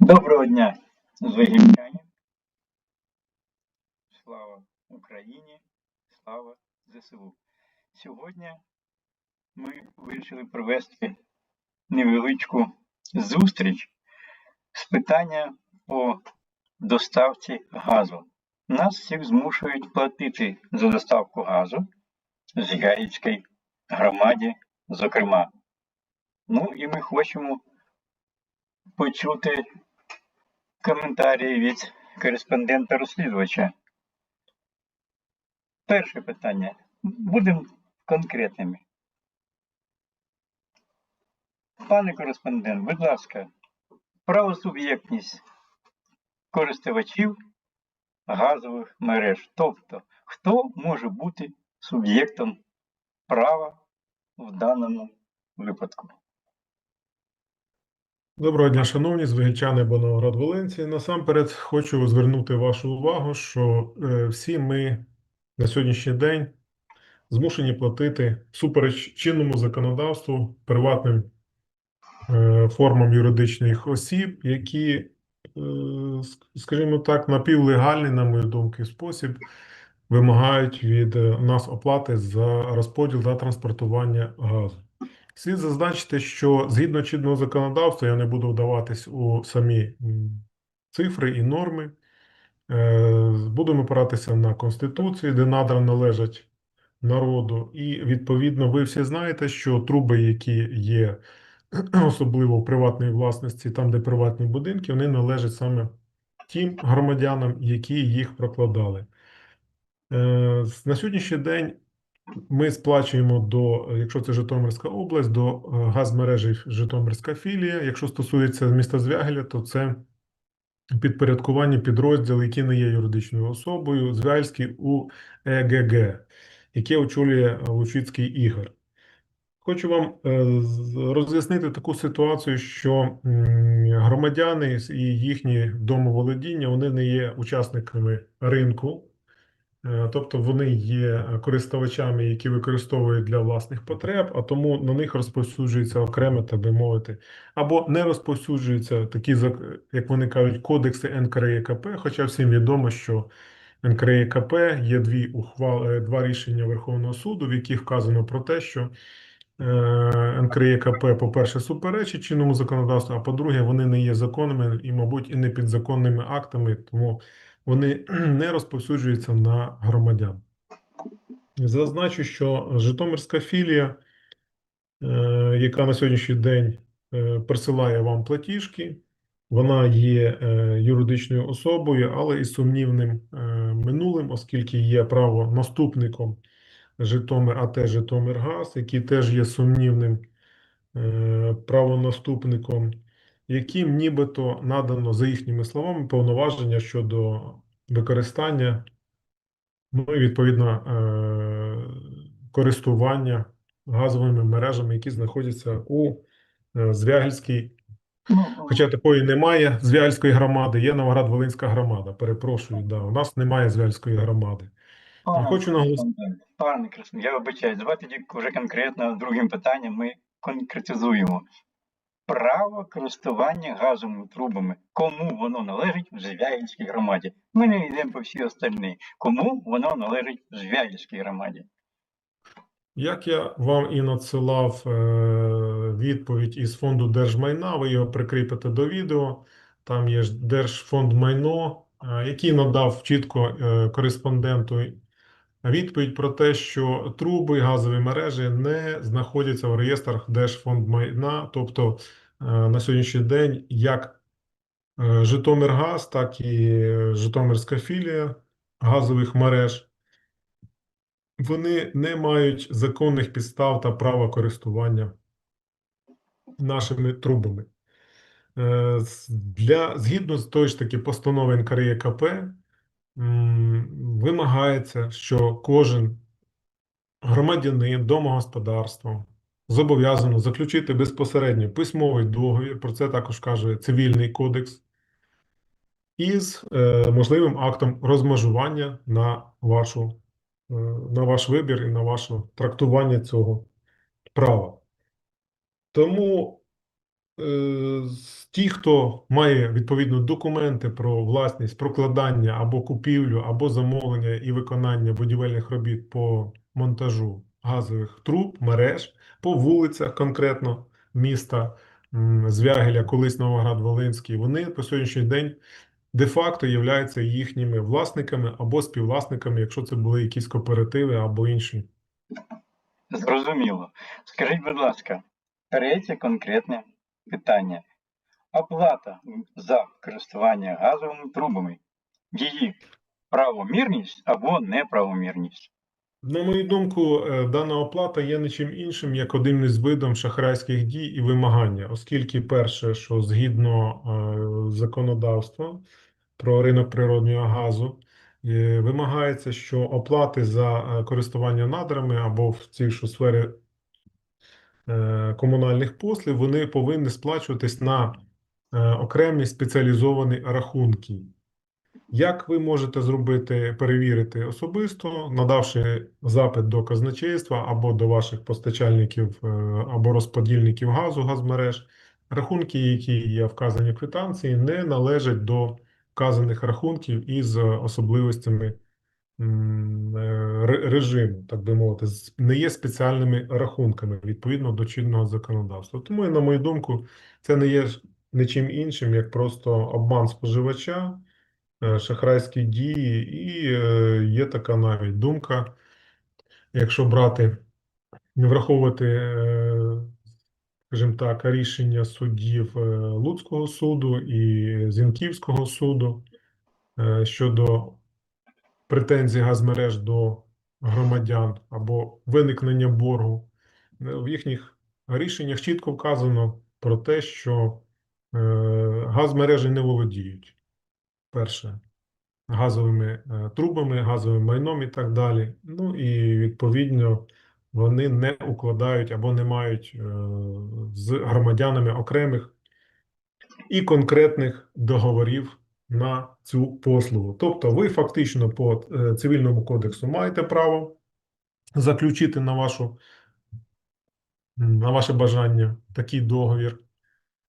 Доброго дня, звегільняні. Слава Україні, слава ЗСУ. Сьогодні ми вирішили провести невеличку зустріч з питання по доставці газу. Нас всіх змушують платити за доставку газу з Гаїцькій громаді, зокрема. Ну і ми хочемо почути коментарі від кореспондента-розслідувача. Перше питання. Будемо конкретними. Пане кореспондент, будь ласка, правосуб'єктність користувачів газових мереж. Тобто, хто може бути суб'єктом права в даному випадку? Доброго дня, шановні звигільчани Боноград Волинці. Насамперед хочу звернути вашу увагу, що е, всі ми на сьогоднішній день змушені платити супереч чинному законодавству приватним е, формам юридичних осіб, які, е, скажімо так, напівлегальний, на мою думку, спосіб вимагають від нас оплати за розподіл та транспортування газу. Слід зазначити, що згідно чинного законодавства, я не буду вдаватись у самі цифри і норми. Е, Будемо опиратися на Конституції, де надра належать народу. І відповідно, ви всі знаєте, що труби, які є особливо в приватній власності, там, де приватні будинки, вони належать саме тим громадянам, які їх прокладали. Е, На сьогоднішній день ми сплачуємо до, якщо це Житомирська область, до е, газмережі Житомирська філія. Якщо стосується міста Звягеля, то це підпорядкування підрозділ, який не є юридичною особою, Звягельський УЕГГ, яке очолює е, Лучицький Ігор. Хочу вам е, роз'яснити таку ситуацію, що громадяни і їхні домоволодіння вони не є учасниками ринку. Е, Тобто вони є користувачами, які використовують для власних потреб, а тому на них розповсюджується окремо, так би мовити, або не розповсюджуються такі, як вони кажуть, кодекси НКРЕКП, хоча всім відомо, що НКРЕКП є дві ухвали, два рішення Верховного суду, в яких вказано про те, що е, НКРЕКП, по-перше, суперечить чинному законодавству, а по-друге, вони не є законними і, мабуть, і не підзаконними актами, тому вони не розповсюджуються на громадян. Зазначу, що Житомирська філія, е, яка на сьогоднішній день е, присилає вам платіжки, вона є е, юридичною особою, але із сумнівним минулим, оскільки є правонаступником Житомир АТ Житомиргаз, який теж є сумнівним правонаступником, яким нібито надано, за їхніми словами, повноваження щодо використання, ну і відповідно е, користування газовими мережами, які знаходяться у е, Звягельській, Ну, хоча такої немає Звягельської громади, є Новоград-Волинська громада. Перепрошую, да, у нас немає Звягельської громади. пане Хочу наголосити. Пане Красун, я вибачаюсь, давайте вже конкретно другим питанням ми конкретизуємо. Право користування газовими трубами. Кому воно належить в Звягільській громаді? Ми не йдемо по всі остальні. Кому воно належить в Звягільській громаді? Як я вам і надсилав е, відповідь із фонду держмайна, ви його прикріпите до відео. Там є Держфонд майно, е, який надав чітко е, кореспонденту відповідь про те, що труби, газові мережі не знаходяться в реєстрах Держфонд майна. Тобто на сьогоднішній день як е, Житомиргаз, так і е, Житомирська філія газових мереж вони не мають законних підстав та права користування нашими трубами. Е, Для, згідно з тої ж таки постанови НКРЕКП, м, вимагається, що кожен громадянин домогосподарства зобов'язано заключити безпосередньо письмовий договір, про це також каже Цивільний кодекс, із е, можливим актом розмежування на вашу е, на ваш вибір і на ваше трактування цього права. Тому е, ті, хто має відповідно документи про власність, прокладання або купівлю, або замовлення і виконання будівельних робіт по монтажу газових труб, мереж по вулицях конкретно міста Звягеля, колись Новоград-Волинський, вони по сьогоднішній день де-факто являються їхніми власниками або співвласниками, якщо це були якісь кооперативи або інші. Зрозуміло. Скажіть, будь ласка, третє конкретне питання. Оплата за користування газовими трубами. Її правомірність або неправомірність. На мою думку, е, дана оплата є нічим іншим, як одним із видом шахрайських дій і вимагання, оскільки перше, що згідно е, законодавства про ринок природнього газу, е, вимагається, що оплати за користування надрами або в цій ж сфері комунальних послуг, вони повинні сплачуватись на окремі спеціалізовані рахунки. Як ви можете зробити, перевірити особисто, надавши запит до казначейства або до ваших постачальників е, або розподільників газу, газмереж, рахунки, які є вказані в квитанції, не належать до вказаних рахунків із особливостями е, ре- режиму, так би мовити, не є спеціальними рахунками відповідно до чинного законодавства. Тому, на мою думку, це не є нічим іншим, як просто обман споживача шахрайські дії, і е, є така навіть думка, якщо брати, враховувати, е, скажімо так, рішення суддів е, Луцького суду і Зінківського суду е, щодо претензій газмереж до громадян або виникнення боргу, Е, в їхніх рішеннях чітко вказано про те, що е, газмережі не володіють. Перше газовими е, трубами, газовим майном і так далі. Ну і відповідно вони не укладають або не мають е, з громадянами окремих і конкретних договорів на цю послугу. Тобто, ви фактично по е, цивільному кодексу маєте право заключити на вашу на ваше бажання такий договір.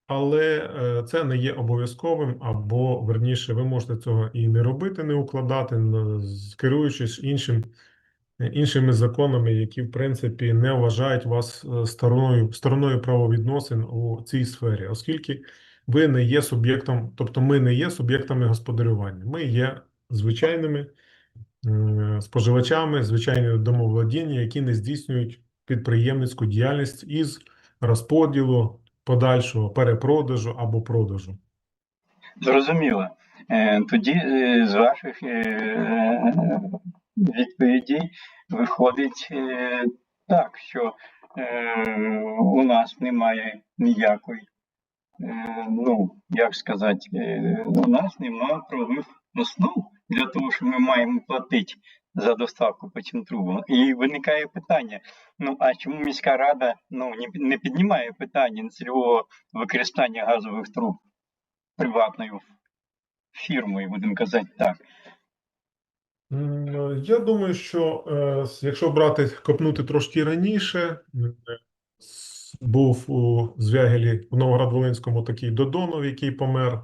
Але е, це не є обов'язковим, або верніше, ви можете цього і не робити, не укладати, керуючись іншим, іншими законами, які в принципі не вважають вас е, стороною, стороною правовідносин у цій сфері, оскільки ви не є суб'єктом, тобто ми не є суб'єктами господарювання, ми є звичайними споживачами, звичайними домовладіння, які не здійснюють підприємницьку діяльність із розподілу подальшого перепродажу або продажу. Зрозуміло. Е, Тоді е, з ваших е, відповідей виходить так, що у нас немає ніякої, ну, як сказати, у нас немає правових основ для того, що ми маємо платити за доставку по цим. І виникає питання: ну а чому міська рада ну, не- піднімає питання нецільового використання газових труб приватною фірмою, будемо казати так. Я думаю, що е, якщо брати, копнути трошки раніше, був у Звягелі в Новоград-Волинському такий Додонов, який помер,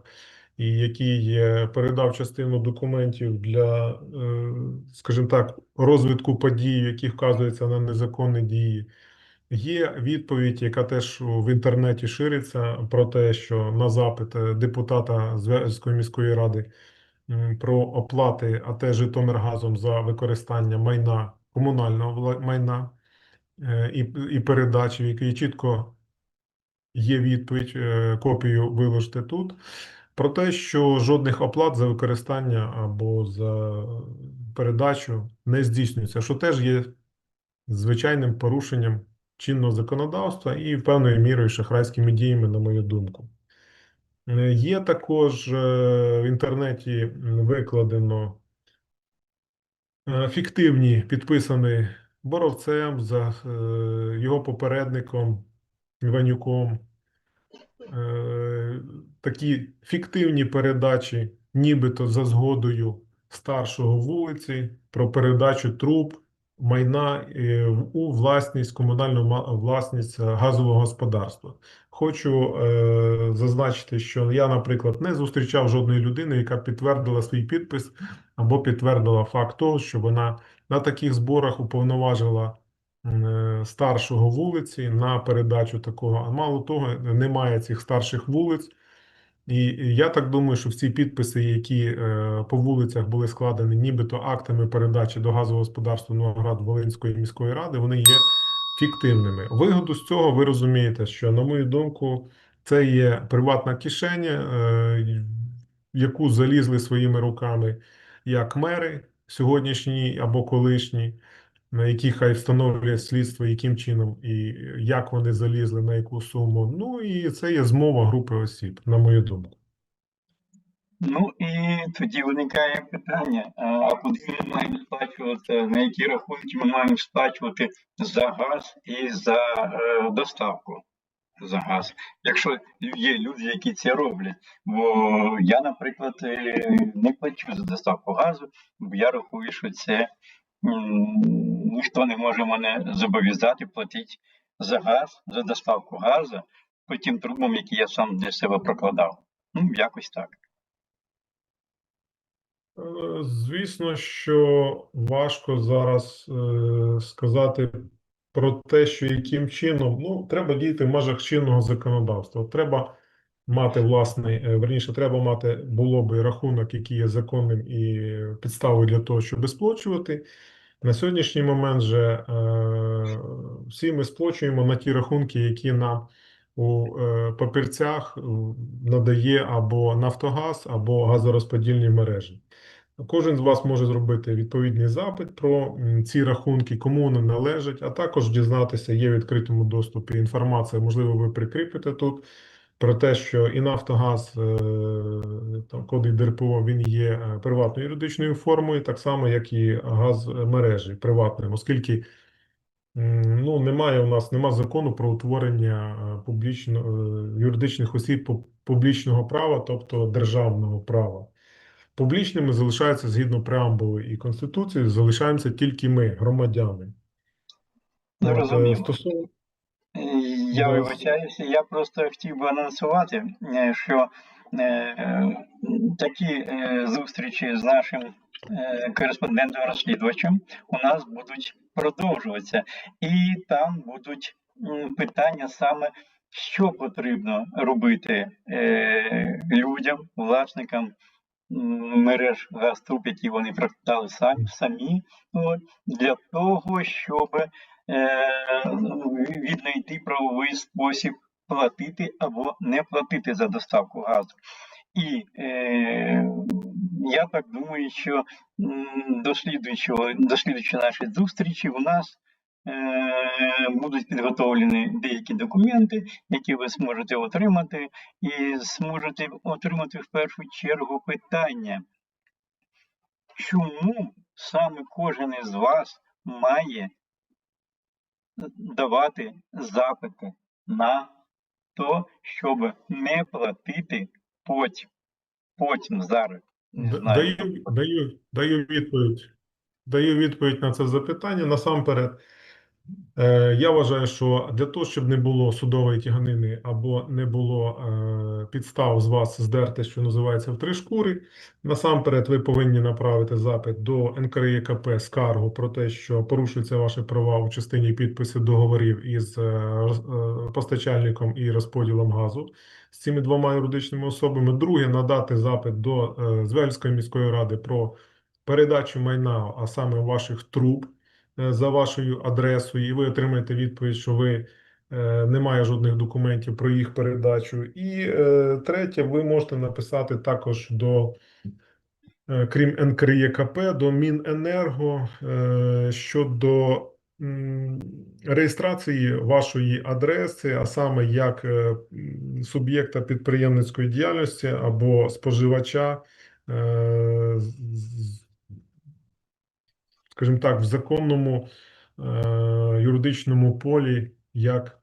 і який передав частину документів для, е, скажімо так, розвитку подій, які вказуються на незаконні дії. Є відповідь, яка теж в інтернеті шириться про те, що на запит е, депутата Звягельської міської ради про оплати АТ Житомиргазом за використання майна комунального майна е, і, і передачі, в якій чітко є відповідь, копію виложити тут, про те, що жодних оплат за використання або за передачу не здійснюється, що теж є звичайним порушенням чинного законодавства і певною мірою шахрайськими діями, на мою думку. Е, Є також е, в інтернеті викладено е, фіктивні, підписані Боровцем, за його попередником Іванюком. Е, Такі фіктивні передачі, нібито за згодою старшого вулиці, про передачу труб майна е, у власність, комунальну власність е, газового господарства. Хочу е, зазначити, що я, наприклад, не зустрічав жодної людини, яка підтвердила свій підпис або підтвердила факт того, що вона на таких зборах уповноважила старшого вулиці на передачу такого. А мало того, немає цих старших вулиць. І я так думаю, що всі підписи, які е, по вулицях були складені нібито актами передачі до газового господарства Новоград-Волинської міської ради, вони є фіктивними. Вигоду з цього ви розумієте, що, на мою думку, це є приватна кишеня, е, яку залізли своїми руками як мери сьогоднішні або колишні, на які хай встановлює слідство, яким чином і як вони залізли, на яку суму. Ну і це є змова групи осіб, на мою думку. Ну і тоді виникає питання: а куди ми маємо сплачувати, на які рахунки ми маємо сплачувати за газ і за е, доставку за газ, якщо є люди, які це роблять. Бо я, наприклад, е, не плачу за доставку газу, бо я рахую, що це ніхто не може мене зобов'язати платити за газ, за доставку газу по тим трубам, які я сам для себе прокладав. Ну, якось так. Е, Звісно, що важко зараз е, сказати про те, що яким чином. Ну, треба діяти в межах чинного законодавства. Треба мати власний, е, верніше, треба мати було би рахунок, який є законним і підставою для того, щоб сплачувати. На сьогоднішній момент же е, всі ми сплачуємо на ті рахунки, які нам у е, папірцях надає або Нафтогаз, або газорозподільні мережі. Кожен з вас може зробити відповідний запит про ці рахунки, кому вони належать, а також дізнатися, є в відкритому доступі інформація, можливо, ви прикріпите тут, про те, що і Нафтогаз, е, там, код ДРПО, він є е, приватною юридичною формою, так само, як і газмережі приватним, оскільки ну, немає у нас нема закону про утворення е, публічно, юридичних осіб публічного права, тобто державного права. Публічними залишаються згідно преамбули і Конституції, залишаємося тільки ми, громадяни. Стосовно Я вибачаюся, я просто хотів би анонсувати, е, що е, такі е, зустрічі з нашим е, кореспондентом-розслідувачем у нас будуть продовжуватися, і там будуть питання саме, що потрібно робити е, людям, власникам мереж газтруб, які вони прокладали самі, самі от, для того, щоб віднайти правовий спосіб платити або не платити за доставку газу. І е, я так думаю, що м, до слідуючої нашої зустрічі у нас е, будуть підготовлені деякі документи, які ви зможете отримати, і зможете отримати в першу чергу питання, чому саме кожен із вас має давати запити на то, щоб не платити потім. Потім зараз. Не знаю. Даю, даю, даю відповідь. Даю відповідь на це запитання. Насамперед, я вважаю, що для того, щоб не було судової тяганини або не було е, підстав з вас здерти, що називається в три шкури, насамперед ви повинні направити запит до НКРЄКП скаргу про те, що порушуються ваші права у частині підпису договорів із е, е, постачальником і розподілом газу з цими двома юридичними особами. Друге, надати запит до е, Звельської міської ради про передачу майна, а саме ваших труб е, за вашою адресою, і ви отримаєте відповідь, що ви е, немає жодних документів про їх передачу. І е, третє, ви можете написати також до. е, Крім НКРЄКП, до Міненерго е, щодо реєстрації вашої адреси, а саме як е, суб'єкта підприємницької діяльності або споживача, е, скажімо так, в законному е, юридичному полі як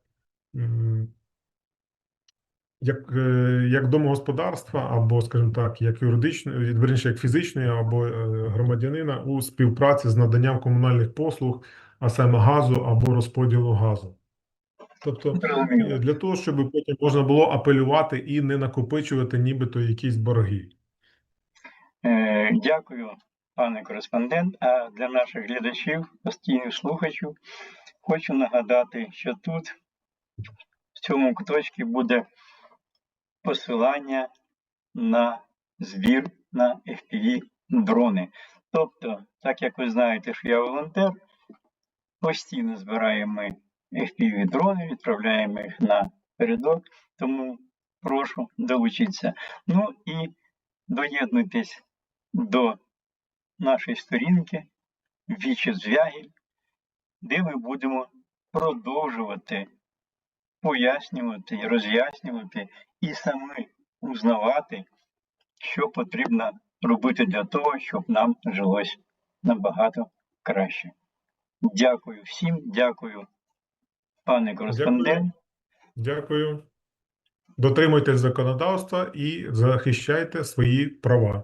як, е, як домогосподарства, або, скажімо так, як юридичної, верніше, як фізичної або е, громадянина у співпраці з наданням комунальних послуг, а саме газу або розподілу газу. Тобто, е, для того, щоб потім можна було апелювати і не накопичувати нібито якісь борги. Дякую, пане кореспондент. А для наших глядачів, постійних слухачів, хочу нагадати, що тут, в цьому куточці, буде посилання на збір на FPV дрони. Тобто, так як ви знаєте, що я волонтер, постійно збираємо FPV дрони, відправляємо їх на передок, тому прошу долучитися. Ну і доєднуйтесь до нашої сторінки Вічі Звягіль, де ми будемо продовжувати пояснювати, роз'яснювати і самі узнавати, що потрібно робити для того, щоб нам жилось набагато краще. Дякую всім, дякую, пане кореспондент. Дякую. Дотримуйтесь законодавства і захищайте свої права.